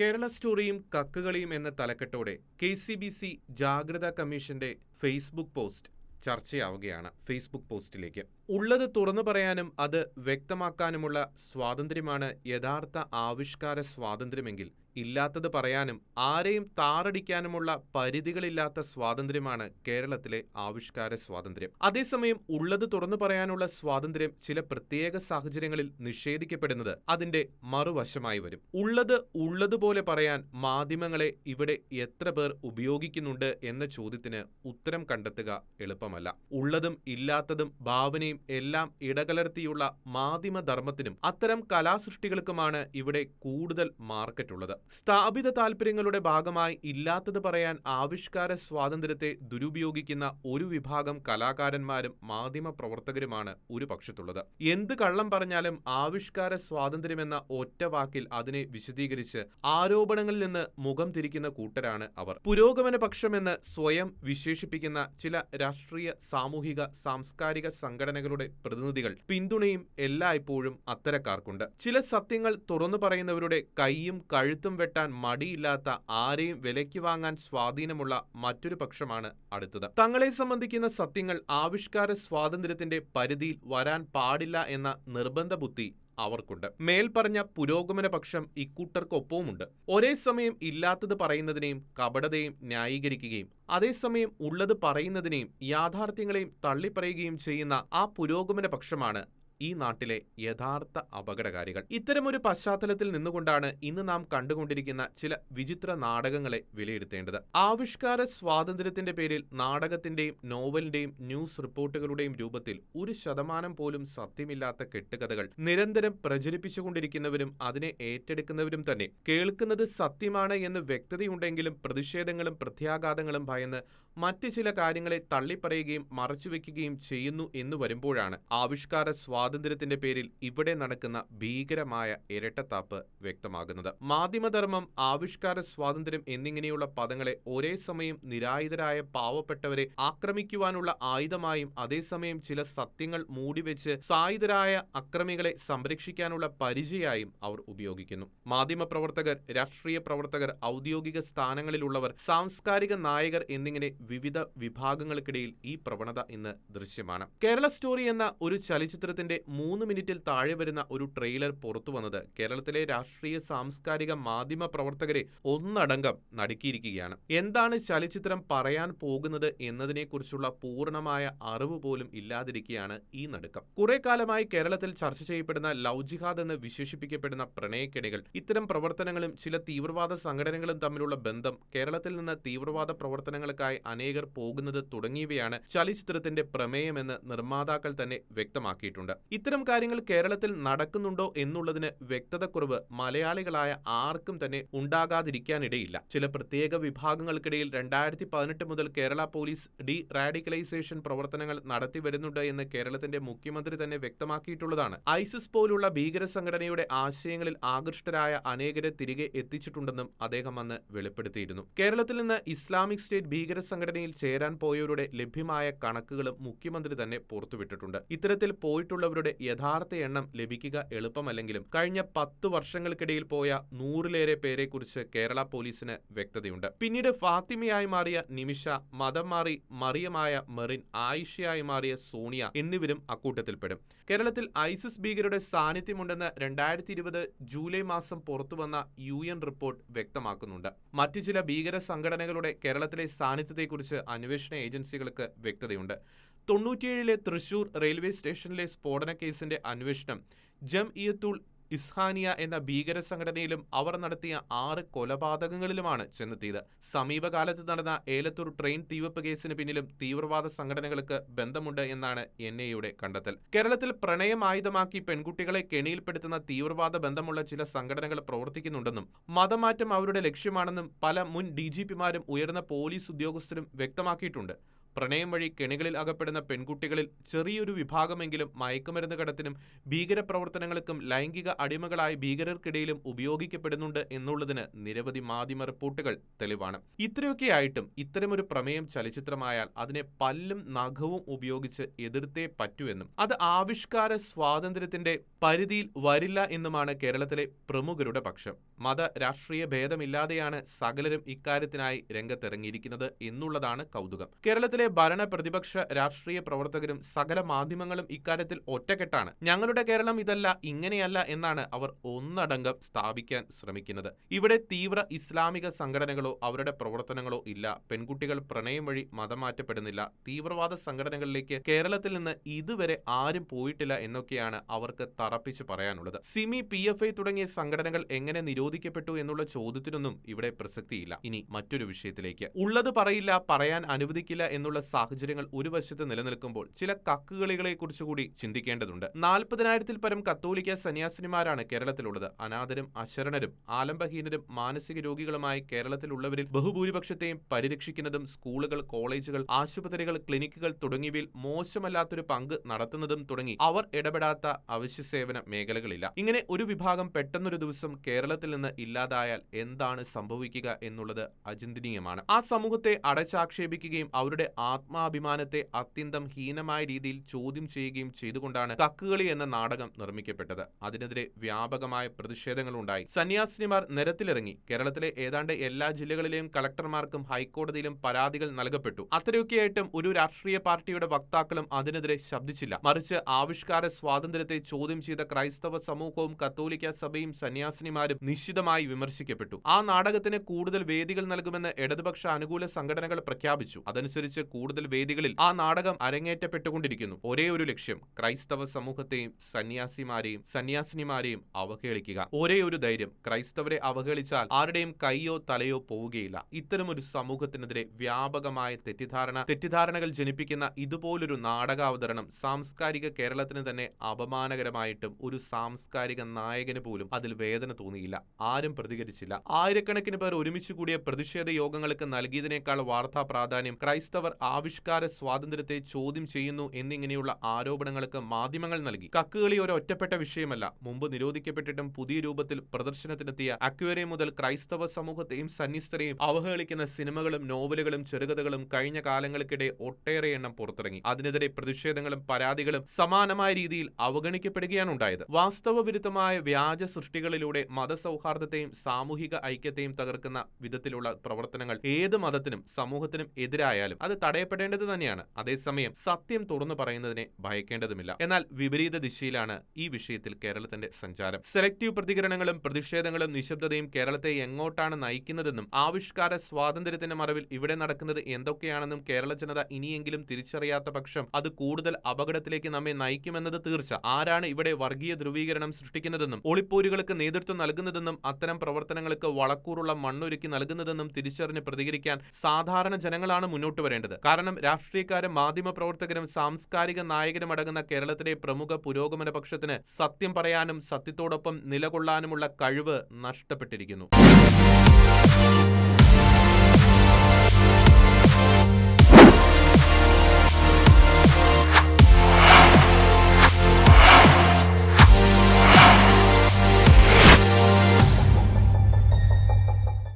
കേരള സ്റ്റോറിയും കക്കുകളിയും എന്ന തലക്കെട്ടോടെ കെ സി ബി സി ജാഗ്രതാ കമ്മീഷന്റെ ഫേസ്ബുക്ക് പോസ്റ്റ് ചർച്ചയാവുകയാണ്. ഫേസ്ബുക്ക് പോസ്റ്റിലേക്ക്. ഉള്ളത് തുറന്നു പറയാനും അത് വ്യക്തമാക്കാനുമുള്ള സ്വാതന്ത്ര്യമാണ് യഥാർത്ഥ ആവിഷ്കാര സ്വാതന്ത്ര്യമെങ്കിൽ ഇല്ലാത്തത് പറയാനും ആരെയും താറടിക്കാനുമുള്ള പരിധികളില്ലാത്ത സ്വാതന്ത്ര്യമാണ് കേരളത്തിലെ ആവിഷ്കാര സ്വാതന്ത്ര്യം. അതേസമയം ഉള്ളത് തുറന്നു പറയാനുള്ള സ്വാതന്ത്ര്യം ചില പ്രത്യേക സാഹചര്യങ്ങളിൽ നിഷേധിക്കപ്പെടുന്നത് അതിന്റെ മറുവശമായി വരും. ഉള്ളത് ഉള്ളതുപോലെ പറയാൻ മാധ്യമങ്ങളെ ഇവിടെ എത്ര പേർ ഉപയോഗിക്കുന്നുണ്ട് എന്ന ചോദ്യത്തിന് ഉത്തരം കണ്ടെത്തുക എളുപ്പമല്ല. ഉള്ളതും ഇല്ലാത്തതും ഭാവനയും എല്ലാം ഇടകലർത്തിയുള്ള മാധ്യമധർമ്മത്തിനും അത്തരം കലാസൃഷ്ടികൾക്കുമാണ് ഇവിടെ കൂടുതൽ മാർക്കറ്റുള്ളത്. സ്ഥാപിത താൽപര്യങ്ങളുടെ ഭാഗമായി ഇല്ലാത്തത് പറയാൻ ആവിഷ്കാര സ്വാതന്ത്ര്യത്തെ ദുരുപയോഗിക്കുന്ന ഒരു വിഭാഗം കലാകാരന്മാരും മാധ്യമ പ്രവർത്തകരുമാണ് ഒരു പക്ഷത്തുള്ളത്. എന്ത് കള്ളം പറഞ്ഞാലും ആവിഷ്കാര സ്വാതന്ത്ര്യമെന്ന ഒറ്റ വാക്കിൽ അതിനെ വിശദീകരിച്ച് ആരോപണങ്ങളിൽ നിന്ന് മുഖം തിരിക്കുന്ന കൂട്ടരാണ് അവർ. പുരോഗമന പക്ഷമെന്ന് സ്വയം വിശേഷിപ്പിക്കുന്ന ചില രാഷ്ട്രീയ സാമൂഹിക സാംസ്കാരിക സംഘടനകളുടെ പ്രതിനിധികൾ പിന്തുണയും എല്ലായ്പ്പോഴും അത്തരക്കാർക്കുണ്ട്. ചില സത്യങ്ങൾ തുറന്നു പറയുന്നവരുടെ കൈയും കഴുത്തും വെട്ടാൻ മടിയില്ലാത്ത ആരെയും വിലയ്ക്ക് വാങ്ങാൻ സ്വാധീനമുള്ള മറ്റൊരു പക്ഷമാണ് അടുത്തത്. തങ്ങളെ സംബന്ധിക്കുന്ന സത്യങ്ങൾ ആവിഷ്കാര സ്വാതന്ത്ര്യത്തിന്റെ പരിധിയിൽ വരാൻ പാടില്ല എന്ന നിർബന്ധ ബുദ്ധി അവർക്കുണ്ട്. മേൽപ്പറഞ്ഞ പുരോഗമന പക്ഷം ഇക്കൂട്ടർക്കൊപ്പവുമുണ്ട്. ഒരേ സമയം ഇല്ലാത്തത് പറയുന്നതിനെയും കപടതയും ന്യായീകരിക്കുകയും അതേസമയം ഉള്ളത് പറയുന്നതിനെയും യാഥാർത്ഥ്യങ്ങളെയും തള്ളിപ്പറയുകയും ചെയ്യുന്ന ആ പുരോഗമന പക്ഷമാണ് ഈ നാട്ടിലെ യഥാർത്ഥ അപകടകാരികൾ. ഇത്തരമൊരു പശ്ചാത്തലത്തിൽ നിന്നുകൊണ്ടാണ് ഇന്ന് നാം കണ്ടുകൊണ്ടിരിക്കുന്ന ചില വിചിത്ര നാടകങ്ങളെ വിലയിരുത്തേണ്ടത്. ആവിഷ്കാര സ്വാതന്ത്ര്യത്തിന്റെ പേരിൽ നാടകത്തിന്റെയും നോവലിന്റെയും ന്യൂസ് റിപ്പോർട്ടുകളുടെയും രൂപത്തിൽ ഒരു ശതമാനം പോലും സത്യമില്ലാത്ത കെട്ടുകഥകൾ നിരന്തരം പ്രചരിപ്പിച്ചുകൊണ്ടിരിക്കുന്നവരും അതിനെ ഏറ്റെടുക്കുന്നവരും തന്നെ. കേൾക്കുന്നത് സത്യമാണ് എന്ന് വ്യക്തതയുണ്ടെങ്കിലും പ്രതിഷേധങ്ങളും പ്രത്യാഘാതങ്ങളും ഭയന്ന് മറ്റ് ചില കാര്യങ്ങളെ തള്ളിപ്പറയുകയും മറച്ചുവെക്കുകയും ചെയ്യുന്നു എന്ന് വരുമ്പോഴാണ് ആവിഷ്കാര സ്വാതന്ത്ര്യത്തിന്റെ പേരിൽ ഇവിടെ നടക്കുന്ന ഭീകരമായ ഇരട്ടത്താപ്പ് വ്യക്തമാകുന്നത്. മാധ്യമധർമ്മം ആവിഷ്കാര സ്വാതന്ത്ര്യം എന്നിങ്ങനെയുള്ള പദങ്ങളെ ഒരേ സമയം നിരായുധരായ പാവപ്പെട്ടവരെ ആക്രമിക്കുവാനുള്ള ആയുധമായും അതേസമയം ചില സത്യങ്ങൾ മൂടിവെച്ച് സായുധരായ അക്രമികളെ സംരക്ഷിക്കാനുള്ള പരിചയായും അവർ ഉപയോഗിക്കുന്നു. മാധ്യമപ്രവർത്തകർ രാഷ്ട്രീയ പ്രവർത്തകർ ഔദ്യോഗിക സ്ഥാനങ്ങളിലുള്ളവർ സാംസ്കാരിക നായകർ എന്നിങ്ങനെ വിവിധ വിഭാഗങ്ങൾക്കിടയിൽ ഈ പ്രവണത ഇന്ന് ദൃശ്യമാണ്. കേരള സ്റ്റോറി എന്ന ഒരു ചലച്ചിത്രത്തിന്റെ മൂന്ന് മിനിറ്റിൽ താഴെ വരുന്ന ഒരു ട്രെയിലർ പുറത്തു വന്നത് കേരളത്തിലെ രാഷ്ട്രീയ സാംസ്കാരിക മാധ്യമ പ്രവർത്തകരെ ഒന്നടങ്കം നടുക്കിയിരിക്കുകയാണ്. എന്താണ് ചലച്ചിത്രം പറയാൻ പോകുന്നത് എന്നതിനെക്കുറിച്ചുള്ള പൂർണമായ അറിവ് പോലും ഇല്ലാതിരിക്കുകയാണ് ഈ നടുക്കം. കുറെ കാലമായി കേരളത്തിൽ ചർച്ച ചെയ്യപ്പെടുന്ന ലവ് ജിഹാദ് എന്ന് വിശേഷിപ്പിക്കപ്പെടുന്ന പ്രണയക്കെണികൾ ഇത്തരം പ്രവർത്തനങ്ങളും ചില തീവ്രവാദ സംഘടനകളും തമ്മിലുള്ള ബന്ധം കേരളത്തിൽ നിന്ന് തീവ്രവാദ പ്രവർത്തനങ്ങൾക്കായി അനേകർ പോകുന്നത് തുടങ്ങിയവയാണ് ചലച്ചിത്രത്തിന്റെ പ്രമേയമെന്ന് നിർമ്മാതാക്കൾ തന്നെ വ്യക്തമാക്കിയിട്ടുണ്ട്. ഇത്തരം കാര്യങ്ങൾ കേരളത്തിൽ നടക്കുന്നുണ്ടോ എന്നുള്ളതിന് വ്യക്തതക്കുറവ് മലയാളികളായ ആർക്കും തന്നെ ഉണ്ടാകാതിരിക്കാനിടയില്ല. ചില പ്രത്യേക വിഭാഗങ്ങൾക്കിടയിൽ രണ്ടായിരത്തി പതിനെട്ട് മുതൽ കേരള പോലീസ് ഡി റാഡിക്കലൈസേഷൻ പ്രവർത്തനങ്ങൾ നടത്തി വരുന്നുണ്ട് എന്ന് കേരളത്തിന്റെ മുഖ്യമന്ത്രി തന്നെ വ്യക്തമാക്കിയിട്ടുള്ളതാണ്. ഐസിസ് പോലുള്ള ഭീകര സംഘടനയുടെ ആശയങ്ങളിൽ ആകൃഷ്ടരായ അനേകരെ തിരികെ എത്തിച്ചിട്ടുണ്ടെന്നും അദ്ദേഹം അന്ന് വെളിപ്പെടുത്തിയിരുന്നു. കേരളത്തിൽ നിന്ന് ഇസ്ലാമിക് സ്റ്റേറ്റ് ഭീകര സംഘടനയിൽ ചേരാൻ പോയവരുടെ ലഭ്യമായ കണക്കുകളും മുഖ്യമന്ത്രി തന്നെ പുറത്തുവിട്ടിട്ടുണ്ട്. ഇത്തരത്തിൽ പോയിട്ടുള്ളവരുടെ യഥാർത്ഥ എണ്ണം ലഭിക്കുക എളുപ്പമല്ലെങ്കിലും കഴിഞ്ഞ പത്ത് വർഷങ്ങൾക്കിടയിൽ പോയ നൂറിലേറെ പേരെക്കുറിച്ച് കേരള പോലീസിന് വ്യക്തതയുണ്ട്. പിന്നീട് ഫാത്തിമയായി മാറിയ നിമിഷ മതം മാറി മറിയമായ മെറിൻ ആയിഷയായി മാറിയ സോണിയ എന്നിവരും അക്കൂട്ടത്തിൽപ്പെടും. കേരളത്തിൽ ഐസിസ് ഭീകരരുടെ സാന്നിധ്യമുണ്ടെന്ന് രണ്ടായിരത്തി ഇരുപത് ജൂലൈ മാസം പുറത്തുവന്ന യു എൻ റിപ്പോർട്ട് വ്യക്തമാക്കുന്നുണ്ട്. മറ്റു ചില ഭീകര സംഘടനകളുടെ കേരളത്തിലെ സാന്നിധ്യത്തെക്കുറിച്ച് അന്വേഷണ ഏജൻസികൾക്ക് വ്യക്തതയുണ്ട്. തൊണ്ണൂറ്റിയേഴിലെ തൃശൂർ റെയിൽവേ സ്റ്റേഷനിലെ സ്ഫോടന കേസിന്റെ അന്വേഷണം ജം ഇയത്തുൾ ഇസ്ഹാനിയ എന്ന ഭീകര സംഘടനയിലും അവർ നടത്തിയ ആറ് കൊലപാതകങ്ങളിലുമാണ് ചെന്നെത്തിയത്. സമീപകാലത്ത് നടന്ന ഏലത്തൂർ ട്രെയിൻ തീവപ്പ് കേസിന് പിന്നിലും തീവ്രവാദ സംഘടനകൾക്ക് ബന്ധമുണ്ട് എന്നാണ് എൻ ഐയുടെ കണ്ടെത്തൽ. കേരളത്തിൽ പ്രണയം ആയുധമാക്കി പെൺകുട്ടികളെ കെണിയിൽപ്പെടുത്തുന്ന തീവ്രവാദ ബന്ധമുള്ള ചില സംഘടനകൾ പ്രവർത്തിക്കുന്നുണ്ടെന്നും മതമാറ്റം അവരുടെ ലക്ഷ്യമാണെന്നും പല മുൻ ഡി ഉയർന്ന പോലീസ് ഉദ്യോഗസ്ഥരും വ്യക്തമാക്കിയിട്ടുണ്ട്. പ്രണയം വഴി കെണികളിൽ അകപ്പെടുന്ന പെൺകുട്ടികളിൽ ചെറിയൊരു വിഭാഗമെങ്കിലും മയക്കുമരുന്ന് കടത്തിനും ഭീകരപ്രവർത്തനങ്ങൾക്കും ലൈംഗിക അടിമകളായി ഭീകരർക്കിടയിലും ഉപയോഗിക്കപ്പെടുന്നുണ്ട് എന്നുള്ളതിന് നിരവധി മാധ്യമ റിപ്പോർട്ടുകൾ തെളിവാണ്. ഇത്രയൊക്കെയായിട്ടും ഇത്തരമൊരു പ്രമേയം ചലച്ചിത്രമായാൽ അതിനെ പല്ലും നഖവും ഉപയോഗിച്ച് എതിർത്തേ പറ്റൂ എന്നും അത് ആവിഷ്കാര സ്വാതന്ത്ര്യത്തിന്റെ പരിധിയിൽ വരില്ല എന്നുമാണ് കേരളത്തിലെ പ്രമുഖരുടെ പക്ഷം. മത രാഷ്ട്രീയ ഭേദമില്ലാതെയാണ് സകലരും ഇക്കാര്യത്തിനായി രംഗത്തിറങ്ങിയിരിക്കുന്നത് എന്നുള്ളതാണ് കൗതുകം. കേരളത്തിലെ ഭരണ പ്രതിപക്ഷ രാഷ്ട്രീയ പ്രവർത്തകരും സകല മാധ്യമങ്ങളും ഇക്കാര്യത്തിൽ ഒറ്റക്കെട്ടാണ്. ഞങ്ങളുടെ കേരളം ഇതല്ല ഇങ്ങനെയല്ല എന്നാണ് അവർ ഒന്നടങ്കം സ്ഥാപിക്കാൻ ശ്രമിക്കുന്നത്. ഇവിടെ തീവ്ര ഇസ്ലാമിക സംഘടനകളോ അവരുടെ പ്രവർത്തനങ്ങളോ ഇല്ല. പെൺകുട്ടികൾ പ്രണയം വഴി മതമാറ്റപ്പെടുന്നില്ല. തീവ്രവാദ സംഘടനകളിലേക്ക് കേരളത്തിൽ നിന്ന് ഇതുവരെ ആരും പോയിട്ടില്ല എന്നൊക്കെയാണ് അവർക്ക് തറപ്പിച്ച് പറയാനുള്ളത്. സിമി പി എഫ് ഐ തുടങ്ങിയ സംഘടനകൾ എങ്ങനെ നിരോധിക്കപ്പെട്ടു എന്നുള്ള ചോദ്യത്തിനൊന്നും ഇവിടെ പ്രസക്തിയില്ല. ഇനി മറ്റൊരു വിഷയത്തിലേക്ക്. ഉള്ളത് പറയില്ല പറയാൻ അനുവദിക്കില്ല എന്നുള്ള സാഹചര്യങ്ങൾ ഒരു വശത്ത് നിലനിൽക്കുമ്പോൾ ചില കക്കുകളികളെ കുറിച്ചുകൂടി ചിന്തിക്കേണ്ടതുണ്ട്. നാൽപ്പതിനായിരത്തിൽ പരം കത്തോലിക്ക സന്യാസിനിമാരാണ് കേരളത്തിലുള്ളത്. അനാഥരും അശരണരും ആലംബഹീനരും മാനസിക രോഗികളുമായി കേരളത്തിലുള്ളവരിൽ ബഹുഭൂരിപക്ഷത്തെയും പരിരക്ഷിക്കുന്നതും സ്കൂളുകൾ കോളേജുകൾ ആശുപത്രികൾ ക്ലിനിക്കുകൾ തുടങ്ങിയവയിൽ മോശമല്ലാത്തൊരു പങ്ക് നടത്തുന്നതും തുടങ്ങി അവർ ഇടപെടാത്ത അവശ്യ സേവന മേഖലകളില്ല. ഇങ്ങനെ ഒരു വിഭാഗം പെട്ടെന്നൊരു ദിവസം കേരളത്തിൽ നിന്ന് ഇല്ലാതായാൽ എന്താണ് സംഭവിക്കുക എന്നുള്ളത് അചിന്തനീയമാണ്. ആ സമൂഹത്തെ അടച്ചാക്ഷേപിക്കുകയും അവരുടെ ആത്മാഭിമാനത്തെ അത്യന്തം ഹീനമായ രീതിയിൽ ചോദ്യം ചെയ്യുകയും ചെയ്തുകൊണ്ടാണ് കക്കുകളി എന്ന നാടകം നിർമ്മിക്കപ്പെട്ടത്. അതിനെതിരെ വ്യാപകമായ പ്രതിഷേധങ്ങൾ ഉണ്ടായി സന്യാസിനിമാർ നിരത്തിലിറങ്ങി. കേരളത്തിലെ ഏതാണ്ട് എല്ലാ ജില്ലകളിലെയും കളക്ടർമാർക്കും ഹൈക്കോടതിയിലും പരാതികൾ നൽകപ്പെട്ടു. അത്രയൊക്കെയായിട്ടും ഒരു രാഷ്ട്രീയ പാർട്ടിയുടെ വക്താക്കളും അതിനെതിരെ ശബ്ദിച്ചില്ല. മറിച്ച് ആവിഷ്കാര സ്വാതന്ത്ര്യത്തെ ചോദ്യം ചെയ്ത ക്രൈസ്തവ സമൂഹവും കത്തോലിക്ക സഭയും സന്യാസിനിമാരും നിശ്ചിതമായി വിമർശിക്കപ്പെട്ടു. ആ നാടകത്തിന് കൂടുതൽ വേദികൾ നൽകുമെന്ന് ഇടതുപക്ഷ അനുകൂല സംഘടനകൾ പ്രഖ്യാപിച്ചു. അതനുസരിച്ച് കൂടുതൽ വേദികളിൽ ആ നാടകം അരങ്ങേറ്റപ്പെട്ടുകൊണ്ടിരിക്കുന്നു. ഒരേ ഒരു ലക്ഷ്യം ക്രൈസ്തവ സമൂഹത്തെയും സന്യാസിമാരെയും സന്യാസിനിമാരെയും അവഹേളിക്കുക. ഒരേ ഒരു ധൈര്യം ക്രൈസ്തവരെ അവഹേളിച്ചാൽ ആരുടെയും കൈയോ തലയോ പോവുകയില്ല. ഇത്തരമൊരു സമൂഹത്തിനെതിരെ വ്യാപകമായ തെറ്റിദ്ധാരണ തെറ്റിദ്ധാരണകൾ ജനിപ്പിക്കുന്ന ഇതുപോലൊരു നാടകാവതരണം സാംസ്കാരിക കേരളത്തിന് തന്നെ അപമാനകരമായിട്ടും ഒരു സാംസ്കാരിക നായകന് പോലും അതിൽ വേദന തോന്നിയില്ല. ആരും പ്രതികരിച്ചില്ല. ആയിരക്കണക്കിന് പേർ ഒരുമിച്ച് കൂടിയ പ്രതിഷേധ യോഗങ്ങൾക്ക് നൽകിയതിനേക്കാൾ വാർത്താ പ്രാധാന്യം ക്രൈസ്തവർ ആവിഷ്കാര സ്വാതന്ത്ര്യത്തെ ചോദ്യം ചെയ്യുന്നു എന്നിങ്ങനെയുള്ള ആരോപണങ്ങൾക്ക് മാധ്യമങ്ങൾ നൽകി. കക്കുകളി ഒരു ഒറ്റപ്പെട്ട വിഷയമല്ല. മുമ്പ് നിരോധിക്കപ്പെട്ടിട്ടും പുതിയ രൂപത്തിൽ പ്രദർശനത്തിനെത്തിയ അക്വേറിയം മുതൽ ക്രൈസ്തവ സമൂഹത്തെയും സന്യസ്തരെയും അവഹേളിക്കുന്ന സിനിമകളും നോവലുകളും ചെറുകഥകളും കഴിഞ്ഞ കാലങ്ങൾക്കിടെ ഒട്ടേറെ എണ്ണം പുറത്തിറങ്ങി. അതിനെതിരെ പ്രതിഷേധങ്ങളും പരാതികളും സമാനമായ രീതിയിൽ അവഗണിക്കപ്പെടുകയാണ് ഉണ്ടായത്. വാസ്തവ വിരുദ്ധമായ വ്യാജ സൃഷ്ടികളിലൂടെ മതസൗഹാർദ്ദത്തെയും സാമൂഹിക ഐക്യത്തെയും തകർക്കുന്ന വിധത്തിലുള്ള പ്രവർത്തനങ്ങൾ ഏത് മതത്തിനും സമൂഹത്തിനും എതിരായാലും അത് തടയപ്പെടേണ്ടത് തന്നെയാണ്. അതേസമയം സത്യം തുറന്നു പറയുന്നതിനെ ഭയക്കേണ്ടതുമില്ല. എന്നാൽ വിപരീത ദിശയിലാണ് ഈ വിഷയത്തിൽ കേരളത്തിന്റെ സഞ്ചാരം. സെലക്ടീവ് പ്രതികരണങ്ങളും പ്രതിഷേധങ്ങളും നിശബ്ദതയും കേരളത്തെ എങ്ങോട്ടാണ് നയിക്കുന്നതെന്നും ആവിഷ്കാര സ്വാതന്ത്ര്യത്തിന്റെ മറവിൽ ഇവിടെ നടക്കുന്നത് എന്തൊക്കെയാണെന്നും കേരള ജനത ഇനിയെങ്കിലും തിരിച്ചറിയാത്ത പക്ഷം അത് കൂടുതൽ അപകടത്തിലേക്ക് നമ്മെ നയിക്കുമെന്നത് തീർച്ച. ആരാണ് ഇവിടെ വർഗീയ ധ്രുവീകരണം സൃഷ്ടിക്കുന്നതെന്നും ഒളിപ്പോരുകൾക്ക് നേതൃത്വം നൽകുന്നതെന്നും അത്തരം പ്രവർത്തനങ്ങൾക്ക് വളക്കൂറുള്ള മണ്ണൊരുക്കി നൽകുന്നതെന്നും തിരിച്ചറിഞ്ഞ് പ്രതികരിക്കാൻ സാധാരണ ജനങ്ങളാണ് മുന്നോട്ട് വരേണ്ടത്. കാരണം രാഷ്ട്രീയക്കാരും മാധ്യമ പ്രവർത്തകരും സാംസ്കാരിക നായകരും അടങ്ങുന്ന കേരളത്തിലെ പ്രമുഖ പുരോഗമന പക്ഷത്തിന് സത്യം പറയാനും സത്യത്തോടൊപ്പം നിലകൊള്ളാനുമുള്ള കഴിവ് നഷ്ടപ്പെട്ടിരിക്കുന്നു.